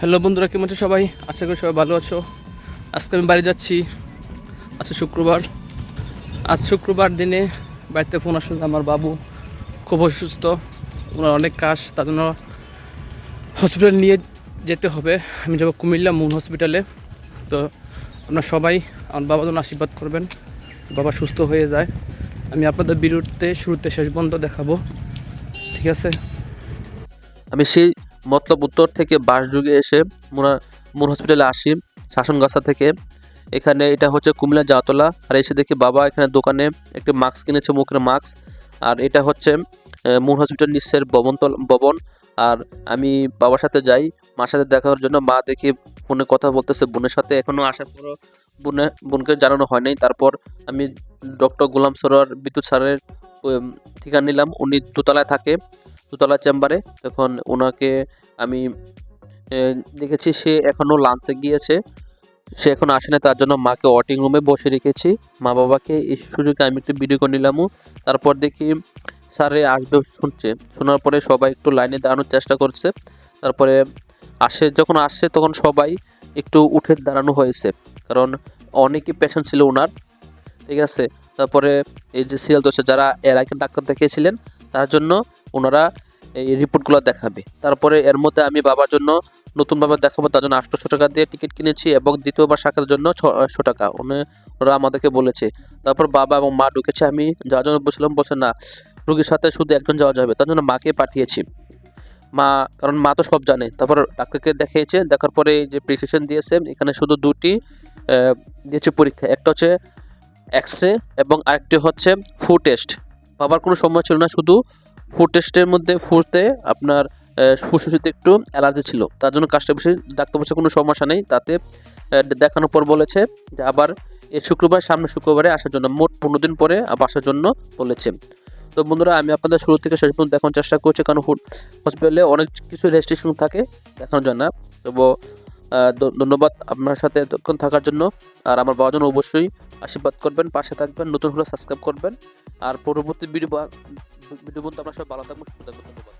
Hello বন্ধুরা, কেমন আছো সবাই? আশা করি সবাই ভালো আছো। আজকে আমি বাড়ি যাচ্ছি। আজকে শুক্রবার। আজ শুক্রবার দিনে বাড়িতে ফোন আসলে আমার বাবু খুব অসুস্থ। ওনার অনেক কাজ, তার জন্য হসপিটাল নিয়ে যেতে হবে। আমি যাব কুমিল্লা মুন হসপিটালে তো আপনারা সবাই আমার বাবার জন্য আশীর্বাদ করবেন। বাবা সুস্থ হয়ে যায়। আমি আপনাদের বিরুদ্ধে শুরুতে শেষ বন্ধ দেখাবো। ঠিক আছে? আমি সেই মতলব উত্তর থেকে বাস যুগে এসে মুনা মুন হসপিটালে আসি শাসনগাছা থেকে। এখানে এটা হচ্ছে কুমিল্লা জাতলা। আর এসে দেখি বাবা এখানে দোকানে একটি মাস্ক কিনেছে মুখের মাস্ক। আর এটা হচ্ছে মুন হসপিটাল নিচের ভবনতল ভবন। আর আমি বাবার সাথে যাই মার সাথে দেখা করার জন্য। মা দেখি ফোনে কথা বলতেছে বোনের সাথে এখনও আসার পরও বোনে বোনকে জানানো হয় নাই। তারপর আমি ডক্টর গোলাম সরোয়ার বিদ্যুৎ স্যারের উম, ঠিকানা নিলাম। উনি দোতলায় থাকে। দোতলা চেম্বারে। তখন ওনাকে আমি দেখেছি সে এখনও লাঞ্চে গিয়েছে। সে এখন আসে না তার জন্য মাকে ওয়াটিং রুমে বসে রেখেছি। মা বাবাকে এই সুযোগে আমি একটু ভিডিও করে নিলামও তারপর দেখি স্যারে আসবে শুনছে। শোনার পরে সবাই একটু লাইনে দাঁড়ানোর চেষ্টা করছে। তারপরে আসে, যখন আসছে তখন সবাই একটু উঠে দাঁড়ানো হয়েছে। কারণ অনেকই পেশেন্ট ছিল ওনার ঠিক আছে? তারপরে এই যে সিএল দোষে যারা এর আগে ডাক্তার দেখিয়েছিলেন, তার জন্য ওনারা এই রিপোর্টগুলো দেখাবে। তারপরে এর মধ্যে আমি বাবার জন্য নতুনভাবে দেখাবো, তার জন্য আটশোশো টাকা দিয়ে টিকিট কিনেছি এবং দ্বিতীয়বার শাখার জন্য ছশো টাকা। ওরা আমাদেরকে বলেছে। তারপর বাবা এবং মা ঢুকেছে, আমি যাওয়ার জন্য বলছিলাম, বলছে না, রুগীর সাথে শুধু একজন যাওয়া যাবে, তার জন্য মাকে পাঠিয়েছি। মা কারণ মা তো সব জানে। তারপর ডাক্তারকে দেখিয়েছে, দেখার পরে যে প্রেসক্রিপশন দিয়েছে, এখানে শুধু দুটি দিয়েছে পরীক্ষা। একটা হচ্ছে এক্স রে এবং আরেকটি হচ্ছে ফু টেস্ট বাবার কোনো সময় ছিল না, শুধু ফু টেস্টের মধ্যে ফুতে আপনার ফুসফুসিতে একটু অ্যালার্জি ছিল। তার জন্য কাজটা বেশি ডাক্তার বলছে কোনো সমস্যা নেই। তাতে দেখানোর পর বলেছে যে আবার এই শুক্রবার সামনে শুক্রবারে আসার জন্য মোট পনেরো দিন পরে আবার আসার জন্য বলেছে। তো বন্ধুরা আমি আপনাদের শুরু থেকে শেষ পর্যন্ত দেখানোর চেষ্টা করছি কারণ ফুড হসপিটালে অনেক কিছু রেজিস্ট্রেশন থাকে দেখানোর জন্য। তো আহ, ধন্যবাদ আপনার সাথে এতক্ষণ থাকার জন্য। আর আমার বাবার জন্য অবশ্যই আশীর্বাদ করবেন পাশে থাকবেন নতুন হলে সাবস্ক্রাইব করবেন। আর পরবর্তী ভিডিও ভিডিও পর্যন্ত আপনার সবাই ভালো থাকবেন সুস্থ থাকবেন ধন্যবাদ।